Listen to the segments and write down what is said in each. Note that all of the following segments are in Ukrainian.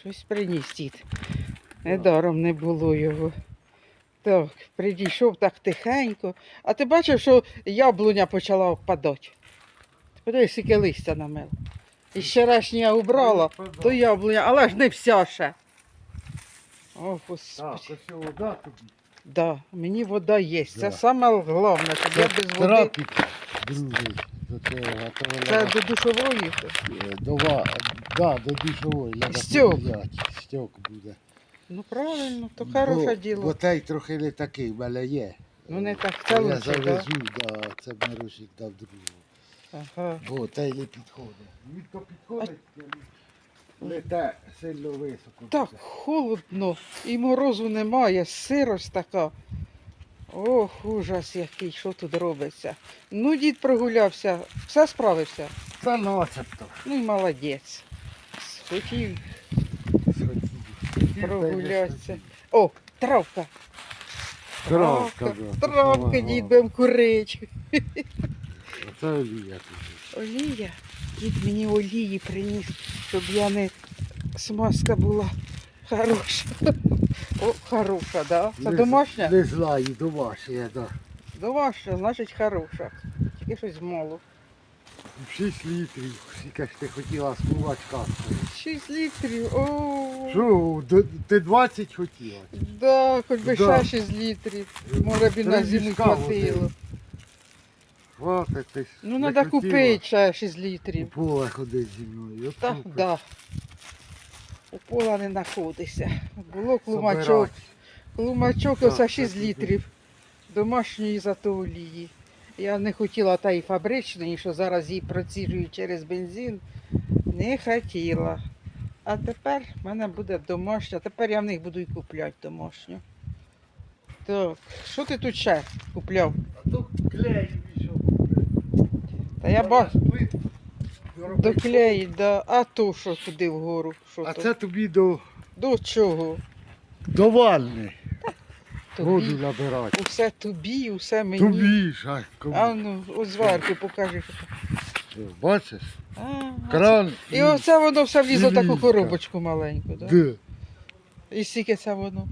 Щось приніс дід. Недаром не було його. Так, прийшов так тихенько. А ти бачив, що яблуня почала впадати? Ти подивись, скільки листя намело. І вчорашнє я убрала, то яблуня, але ж не вся ще. О, господи. вода тобі. Да, мені вода є. Це Да. саме головне, щоб я без води. Трапік другий. До цього, а Це вона, до душової. е, до, ва- да, до душової. треба Стьок. Стьок буде. Ну правильно, то хороше Бо- діло. Бо той трохи не такий, в мене є. Ну не так, це Я лучше, так? завезу, да, це Миросик дав другого. Ага. Бо той не підходить. Він то підходить, але те сильно високо. Так холодно, і морозу немає, сирость така. Ох, ужас який, що тут робиться. Ну, дід прогулявся, все справився. Та начебто. Ну і молодець. Хотів Сходів. прогулятися. О, травка. Травка. Травка, Ага. дід будем курить. Оце олія. Олія. Дід мені олії приніс, щоб я не смазка була хороша. О, хороша, да? Це Не домашня? Не знаю, домашня, да. Домашня, значить хороша. Тільки щось мало. 6 літрів, скільки ж ти хотіла скувати каску. 6 літрів. О, Що, д- ти 20 хотіла? да, хоч би Да. ще 6 літрів. Може б і на Три зиму мішка хватило. Хватить ти. ж Ну, треба купити ще 6 У літрів. поле ходить зі мною. От Так, да. Пола не знаходишся. Було клумачок. Клумачок оце 6 літрів. Домашньої зато олії. Я не хотіла та і фабричної, що зараз її проціжують через бензин. Не хотіла. А тепер в мене буде домашня. Тепер я в них буду і купляти домашню. Так, що ти тут ще купляв? А то клей пішов. Та я бачу. До Доклеїть, да. А то що туди вгору? Що А то? це тобі до, До чого? до ванни. Воду Тобі. набирати. Усе тобі, усе мені. Тобі ж, а кому? А ну, ось зверху покажи. Бачиш? А, Кран. І оце воно все влізло в таку коробочку маленьку, да? Де? І скільки це воно?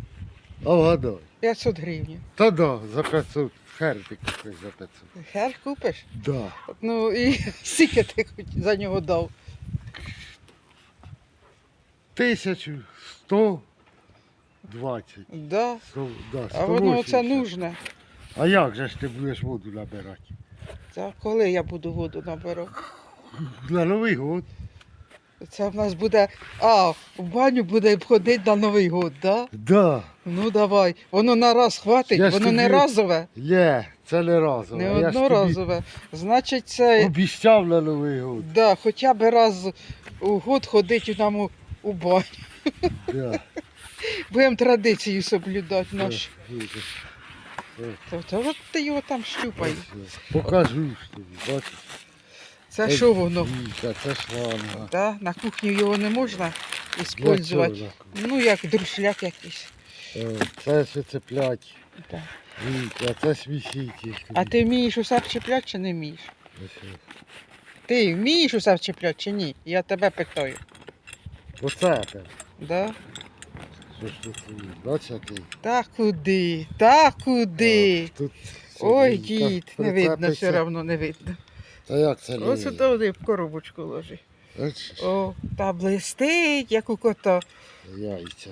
А вгадай. 500 гривень. Та да, за 500. Хер ти купиш за 500. Хер купиш? Да. Ну і скільки ти хоч за нього дав? Тисячу сто двадцять. Да. Сто- да, А воно 180. нужне. А як же ж ти будеш воду набирати? Та коли я буду воду набирати? На Новий год. Це в нас буде. А, в баню буде ходити на Новий год, да? Да. Ну давай. Воно на раз хватить, Я ж воно не тобі- разове, Є, це не разово. не Я ж тобі одноразове. Значить, це Обіцяв на Новий год. да, хоча б раз у год ходить нам у, у баню. Да. Будемо традицію соблюдати наш. Та от ти його там щупай. Покажу ж тобі, бачиш. Це що воно? Це шланга. Да? На кухню його не можна використовувати. Ну, як друшляк якийсь. Е, Це все цеплять. Да. Віка, це сміситель. А ти вмієш усе вчепляти чи не вмієш? Ти вмієш усе вчепляти чи ні? Я тебе питаю. Оце те. Да? Та куди? Та куди? Ой, дід, не видно, все одно не видно. Та як це Ось ліє? туди в коробочку ложи. Бачиш? О, та блистить, як у кота. Яйця.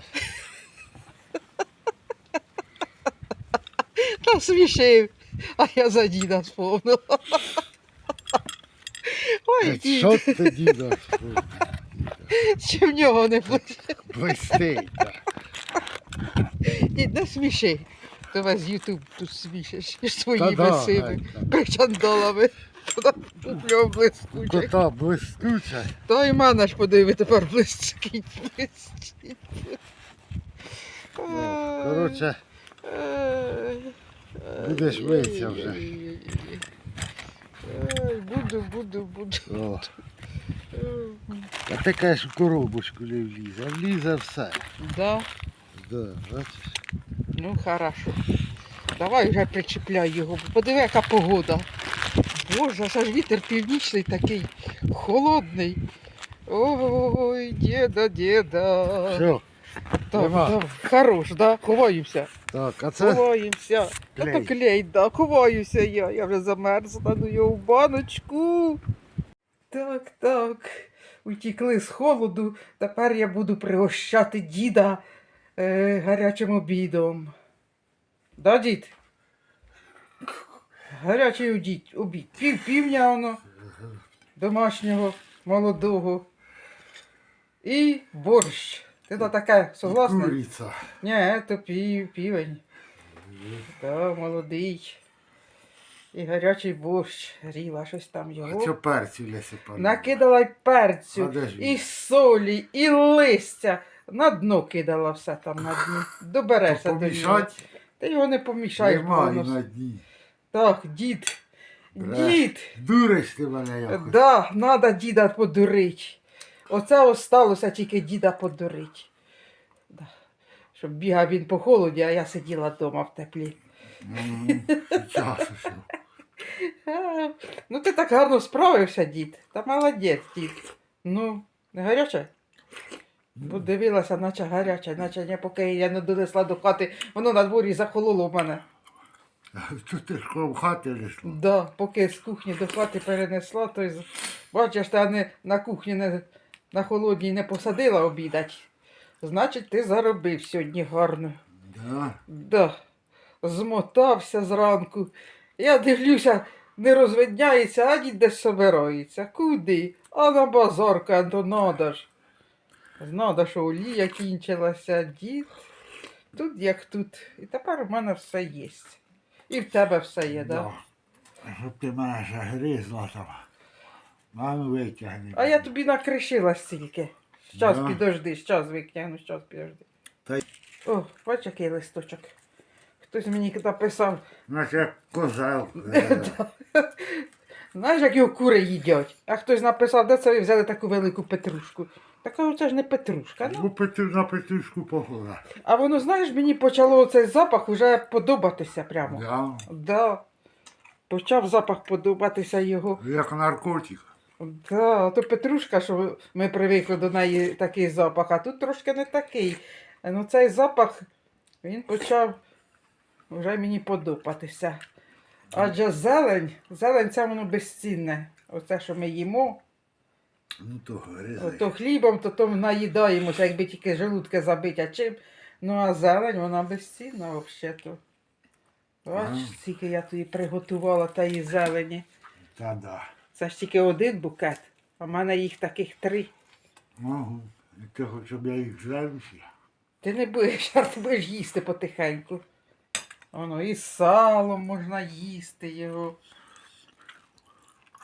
Та смішив, а я за діда сповнила. Ой, дід, Що ти діда? чи в нього не блистить? Блистить. так. Дід, не сміши. То весь Ютуб тут смішиш Та своїми да, цими гай, так. причандалами. Куплю блискуче. Кота блискуча. То і мене ж подиви тепер блискить. блискить. Ну, Коротше, Будеш митися вже. Буду, буду, буду. о. А ти кажеш, в коробочку не влізе. А влізе все. Да, Да, бачиш? ну хорошо. Давай вже причіпляй його. Подиви, яка погода. Боже, аж вітер північний такий холодний. Ой, діда, діда. Все. Так, нема. так, хорош, да? Ховаємося. Так, а це Ховаємося. Та то клей. клей, да, ховаюся я. Я вже замерзла, ну його в баночку. Так, так. Утікли з холоду. Тепер я буду пригощати діда е, гарячим обідом. Да, дід? Гарячий обід. обід. Пів півня воно домашнього, молодого. І борщ. Ти на таке согласна? куриця. Ні, то пів, півень. Та, молодий. І гарячий борщ. Ріла щось там А що перцю Леся пане? Накидала й перцю, і солі, і листя. На дно кидала все там на дні. Доберешся до нього. Ти його не помішаєш, Немає на дні. Так, дід. Бреш. Дід. Дуриш ти мене якось. Да, надо діда подурить. Оце осталося тільки діда подурить. Да. Щоб бігав він по холоді, а я сиділа вдома в теплі. М, Ну ти так гарно справився, дід. Та молодець, дід. Ну, не гаряче? Подивилася, наче гаряче, наче не поки я не донесла до хати, воно на дворі захололо в мене. Що ти ж коло хати лишла? Да, поки з кухні до хати перенесла, то й бачиш, та не на кухні не, на холодній не посадила обідать. Значить, ти заробив сьогодні гарно. Да. Да. Змотався зранку. Я дивлюся, не розвидняється, а десь собирається. Куди? А на базар, то надо ж. Знада, що олія кінчилася, дід. Тут як тут. І тепер у мене все є. І в тебе все є, так? Да? Щоб ти мене ще гризла там. Ману витягни. А я тобі накришила стільки. Щас Да. підожди, щас викнягну, щас підожди. Та й- О, бач, який листочок. Хтось мені написав, Наче козел. Знаєш, як його кури їдять. А хтось написав, де це ви взяли таку велику петрушку. Така це ж не петрушка. Ну. Ну, на петушку похожа. А воно, знаєш, мені почало цей запах уже подобатися прямо. Да. Да. Почав запах подобатися його. Як наркотик. Да, то Петрушка, що ми привикли до неї такий запах, а тут трошки не такий. Ну цей запах він почав вже мені подобатися. Адже зелень, зелень це воно безцінне. Оце, що ми їмо, Ну то то хлібом, то то наїдаємося, якби тільки желудки забиті, а чим. Ну а зелень, вона безцінна взагалі-то. Бач, скільки я тобі приготувала тієї зелені. Та да. Це ж тільки один букет, а в мене їх таких три. І ти хоч, щоб я їх зревся. Ти не будеш, а ти будеш їсти потихеньку. Воно і салом можна їсти його.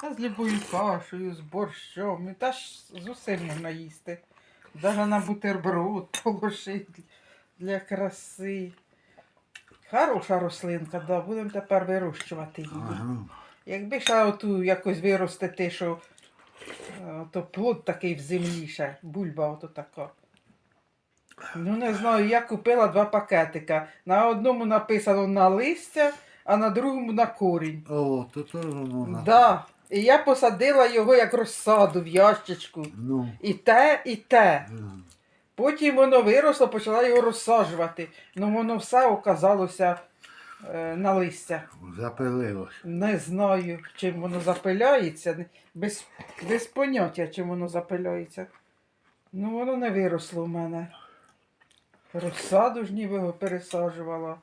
Та з любою кашею, з борщом. І та ж з усім можна їсти. Даже на бутерброд положити для краси. Хороша рослинка, да, будемо тепер вирощувати її. Ага. Якби ще оту якось виростити, що е, то плод такий в землі ще, бульба ото така. Ну не знаю, я купила два пакетика. На одному написано на листя, а на другому на корінь. О, то теж можна. Да. І я посадила його як розсаду в ящичку. Ну. І те, і те. е, Потім воно виросло, почала його розсаджувати. Ну воно все оказалося е, на листя. Запилилось. Не знаю, чим воно запиляється. Не- Без, без поняття, чим воно запиляється. Ну, воно не виросло в мене. Розсаду ж ніби його пересаджувала.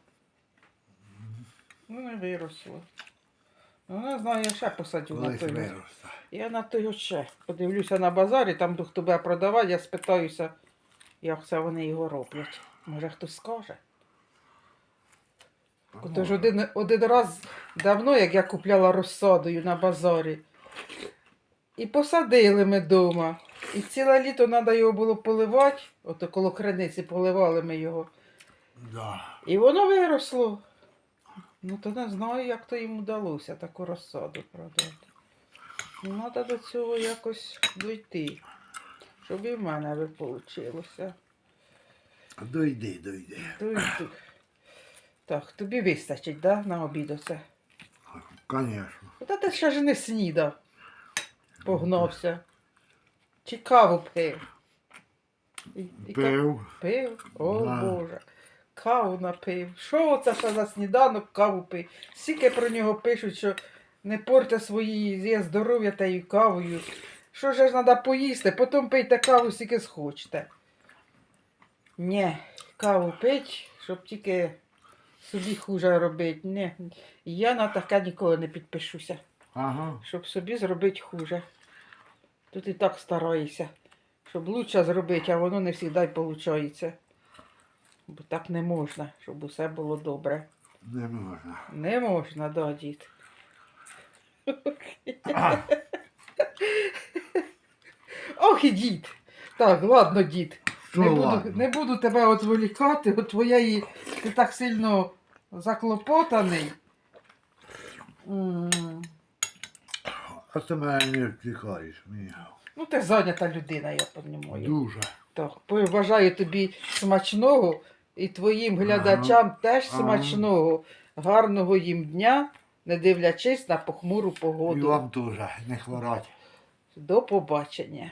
Ну, не виросло. Ну, не знаю, я ще посадю на той. виросте. Я на той ще подивлюся на базарі, там хто буде продавати, я спитаюся, як це вони його роблять. Може хтось скаже. Тож один, один раз давно, як я купляла розсадою на базарі, і посадили ми вдома. І ціле літо треба його було поливати, ото коло криниці поливали ми його. Да. І воно виросло. Ну, то не знаю, як то їм вдалося таку розсаду продати. Ну, треба до цього якось дойти, щоб і в мене би вийшло. Дойди, дойди. Дойду. Так, тобі вистачить, да, на обід оце? Звісно. Та ти ще ж не снідав. Погнався. Чи каву пив? І- і Пив. Пив? О Да. Боже. Каву напив. Що це ще за сніданок каву пив? Скільки про нього пишуть, що не порте свої є здоров'я та й кавою. Що ж треба поїсти, потім пийте каву, скільки схочете. Ні, каву пить, щоб тільки собі хуже робити. Ні, я на таке ніколи не підпишуся, Ага. щоб собі зробити хуже. Тут і так стараюся, щоб лучше зробити, а воно не завжди виходить. Бо так не можна, щоб усе було добре. Не можна. Не можна, да, дід. Ох і дід. Так, ладно, дід. що Не буду, не буду тебе відволікати, от твоєї ти так сильно заклопотаний. М, А ти мене не втікаєш. Ні. Ну, ти зайнята людина, я понімаю. Дуже. Так, бажаю тобі смачного і твоїм глядачам теж Ага. смачного, гарного їм дня, не дивлячись на похмуру І погоду. вам дуже не хворать. До побачення.